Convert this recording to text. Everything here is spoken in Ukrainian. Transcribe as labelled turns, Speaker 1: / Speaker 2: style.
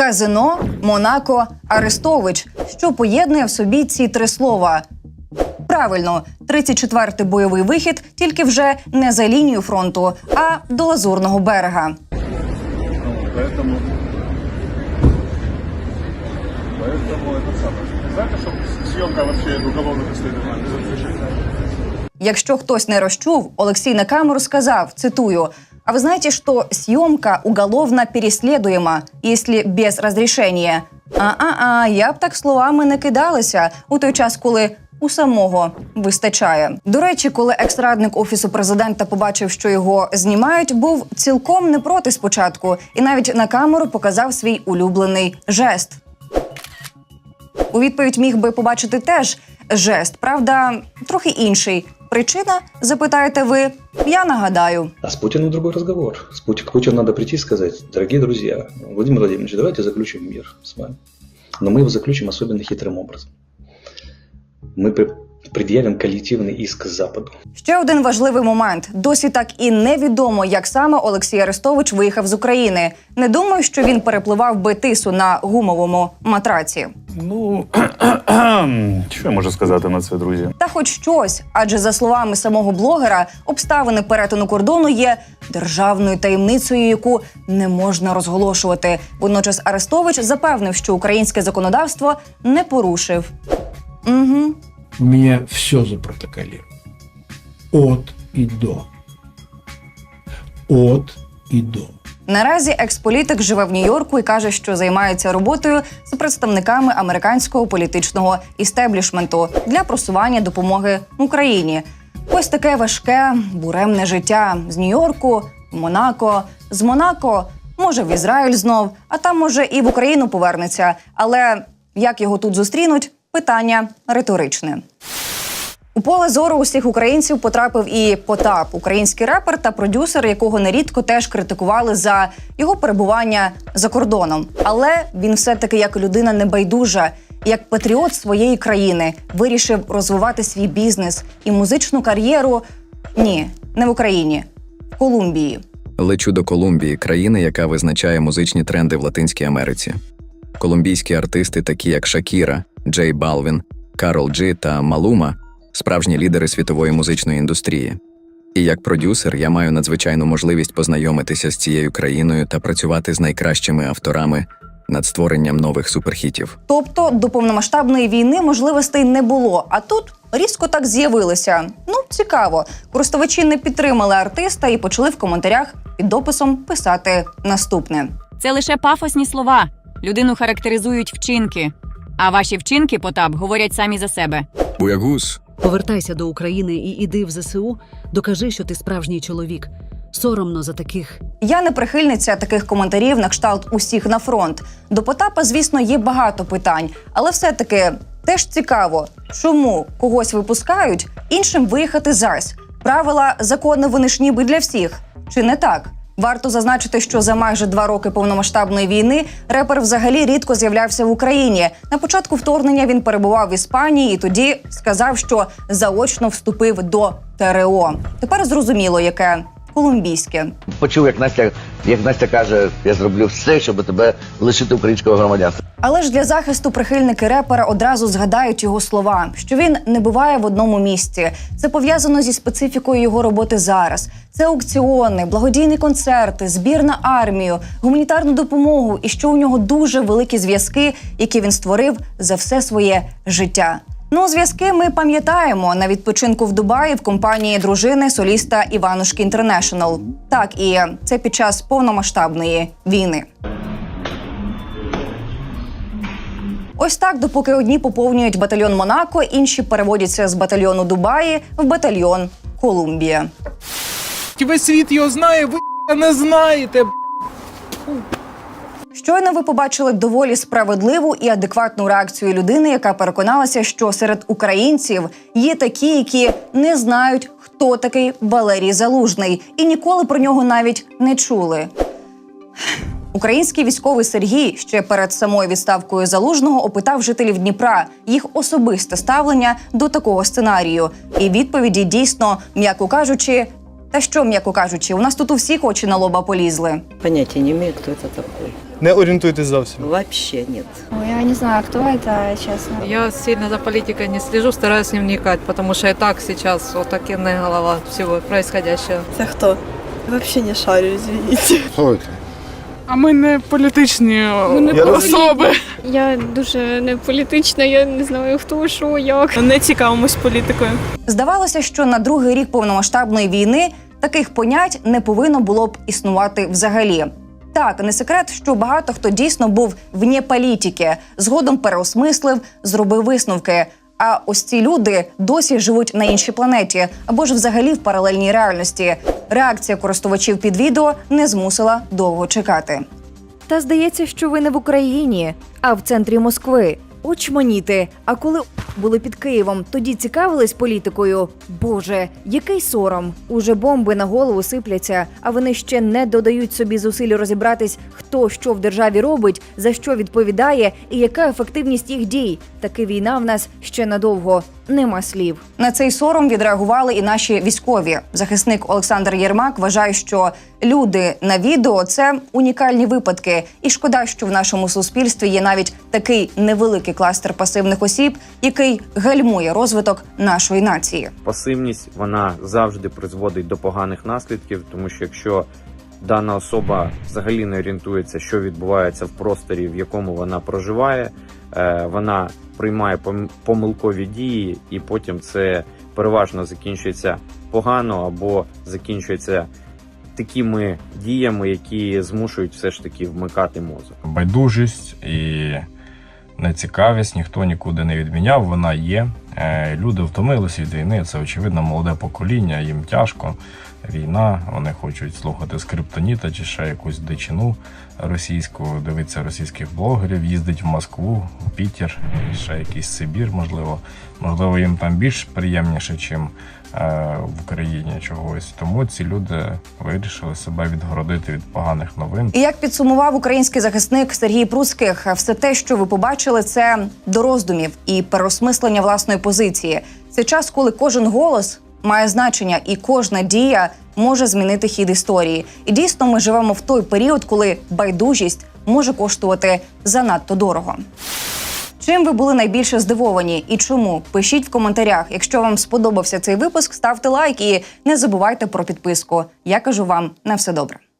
Speaker 1: казино, Монако, Арестович, що поєднує в собі ці три слова. Правильно, 34-й бойовий вихід, тільки вже не за лінію фронту, а до Лазурного берега.
Speaker 2: Поэтому, поэтому это самое. Знаете, что съемка вообще уголовно преследуема без разрешения?
Speaker 1: Якщо хтось не розчув, Олексій на камеру сказав, цитую, «А вы знаете, что съемка уголовно переследуема, если без разрешения?» А-а-а, я б так словами не кидалася у той час, коли у самого вистачає. До речі, коли екс-радник офісу президента побачив, що його знімають, був цілком не проти спочатку, і навіть на камеру показав свій улюблений жест. У відповідь міг би побачити теж жест, правда, трохи інший. Причина, запитаєте ви, я нагадаю.
Speaker 3: А с Путиным другой разговор. С Пути- К Путину надо прийти и сказать, дорогие друзья, Владимир Владимирович, давайте заключим мир с вами. Но мы его заключим особенно хитрым образом. Мы при- предъявим коллективный иск Западу.
Speaker 1: Ще один важливий момент. Досі так і невідомо, як саме Олексій Арестович виїхав з України. Не думаю, що він перепливав би тису на гумовому матраці.
Speaker 2: Ну, що я можу сказати на це, друзі?
Speaker 1: Та хоч щось, адже за словами самого блогера, обставини перетину кордону є державною таємницею, яку не можна розголошувати. Водночас Арестович запевнив, що українське законодавство не порушив. Угу.
Speaker 4: У меня все запротоколировано. От и до. От и до.
Speaker 1: Наразі експолітик живе в Нью-Йорку і каже, що займається роботою з представниками американського політичного істеблішменту для просування допомоги Україні. Ось таке важке буремне життя з Нью-Йорку, в Монако, з Монако, може в Ізраїль знов, а там може і в Україну повернеться. Але як його тут зустрінуть? Питання риторичне. У поле зору усіх українців потрапив і Потап, український репер та продюсер, якого нерідко теж критикували за його перебування за кордоном. Але він все-таки як людина небайдужа, як патріот своєї країни, вирішив розвивати свій бізнес і музичну кар'єру. Ні, не в Україні, в Колумбії.
Speaker 5: Лечу до Колумбії, країни, яка визначає музичні тренди в Латинській Америці. Колумбійські артисти, такі як Шакіра, Джей Балвін, Карол Джі та Малума, справжні лідери світової музичної індустрії. І як продюсер я маю надзвичайну можливість познайомитися з цією країною та працювати з найкращими авторами над створенням нових суперхітів.
Speaker 1: Тобто до повномасштабної війни можливостей не було. А тут різко так з'явилися. Ну, цікаво. Користувачі не підтримали артиста і почали в коментарях під дописом писати наступне.
Speaker 6: Це лише пафосні слова. Людину характеризують вчинки. А ваші вчинки, Потап, говорять самі за себе.
Speaker 5: Буягус,
Speaker 7: Повертайся до України і іди в ЗСУ, докажи, що ти справжній чоловік. Соромно за таких
Speaker 1: Я не прихильниця таких коментарів на кшталт усіх на фронт. До Потапа, звісно, є багато питань, але все-таки теж цікаво, чому когось випускають, іншим виїхати зась. Правила закони вони ж ніби для всіх. Чи не так? Варто зазначити, що за майже два роки повномасштабної війни репер взагалі рідко з'являвся в Україні. На початку вторгнення він перебував в Іспанії і тоді сказав, що заочно вступив до ТРО. Тепер зрозуміло, яке колумбійське.
Speaker 8: почув, як Настя, як Настя каже, я зроблю все, щоб тебе лишити українського громадянства.
Speaker 1: Але ж для захисту прихильники репера одразу згадають його слова, що він не буває в одному місці. Це пов'язано зі специфікою його роботи зараз. Це аукціони, благодійні концерти, збір на армію, гуманітарну допомогу, і що у нього дуже великі зв'язки, які він створив за все своє життя. Ну, зв'язки ми пам'ятаємо на відпочинку в Дубаї в компанії дружини соліста Іванушки Інтернешнл. Так, і це під час повномасштабної війни. Ось так, допоки одні поповнюють батальйон Монако, інші переводяться з батальйону Дубаї в батальйон Колумбія.
Speaker 9: Весь світ його знає, ви не знаєте.
Speaker 1: Щойно ви побачили доволі справедливу і адекватну реакцію людини, яка переконалася, що серед українців є такі, які не знають, хто такий Валерій Залужний, і ніколи про нього навіть не чули. Український військовий Сергій ще перед самою відставкою залужного опитав жителів Дніпра їх особисте ставлення до такого сценарію. І відповіді дійсно, м'яко кажучи, Та що, м'яко кажучи, у нас тут у всіх очі на лоба полізли.
Speaker 10: Понятия не имею, кто это такой.
Speaker 9: Не орієнтуєтесь зовсім.
Speaker 10: Вообще нет.
Speaker 11: Ой, я не знаю, кто это, честно.
Speaker 10: Я сильно за политикой не слежу, стараюсь не вникать, потому что и так сейчас вот такая голова всего происходящего.
Speaker 11: Это кто? Вообще не шарю, извините.
Speaker 9: А ми не політичні
Speaker 11: Я
Speaker 9: особи.
Speaker 11: Я дуже не політична, я не знаю хто, що, як. Не цікавимось політикою.
Speaker 1: Здавалося, що на другий рік повномасштабної війни таких понять не повинно було б існувати взагалі. Так, не секрет, що багато хто дійсно був вне політики, згодом переосмислив, зробив висновки. А ось ці люди досі живуть на іншій планеті або ж взагалі в паралельній реальності. Реакція користувачів під відео не змусила довго чекати.
Speaker 12: Та здається, що ви не в Україні, а в центрі Москви. Очманіти. А коли були під Києвом, тоді цікавились політикою. Боже, який сором! Уже бомби на голову сипляться, а вони ще не додають собі зусиль розібратись, хто що в державі робить, за що відповідає і яка ефективність їх дій. Таки війна в нас ще надовго. Нема слів.
Speaker 1: На цей сором відреагували і наші військові. Захисник Олександр Єрмак вважає, що люди на відео це унікальні випадки, і шкода, що в нашому суспільстві є навіть такий невеликий кластер пасивних осіб, який гальмує розвиток нашої нації.
Speaker 13: пасивність вона завжди призводить до поганих наслідків, тому що якщо дана особа взагалі не орієнтується, що відбувається в просторі, в якому вона проживає, е, вона приймає пом- помилкові дії, і потім це переважно закінчується погано або закінчується такими діями, які змушують все ж таки вмикати мозок.
Speaker 2: Байдужість і нецікавість ніхто нікуди не відміняв. Вона є. Е, Люди втомилися від війни. Це очевидно молоде покоління. Їм тяжко. Війна, вони хочуть слухати скриптоніта чи ще якусь дичину російську, дивитися російських блогерів, їздить в Москву, в Пітер, ще якийсь Сибір, можливо. Можливо, їм там більш приємніше, чим е, в Україні чогось. Тому ці люди вирішили себе відгородити від поганих новин.
Speaker 1: І як підсумував український захисник Сергій Пруцьких, все те, що ви побачили, це до роздумів і переосмислення власної позиції. Це час, коли кожен голос має значення, і кожна дія може змінити хід історії. І дійсно, ми живемо в той період, коли байдужість може коштувати занадто дорого. Чим ви були найбільше здивовані і чому? Пишіть в коментарях. Якщо вам сподобався цей випуск, ставте лайк і не забувайте про підписку. Я кажу вам на все добре.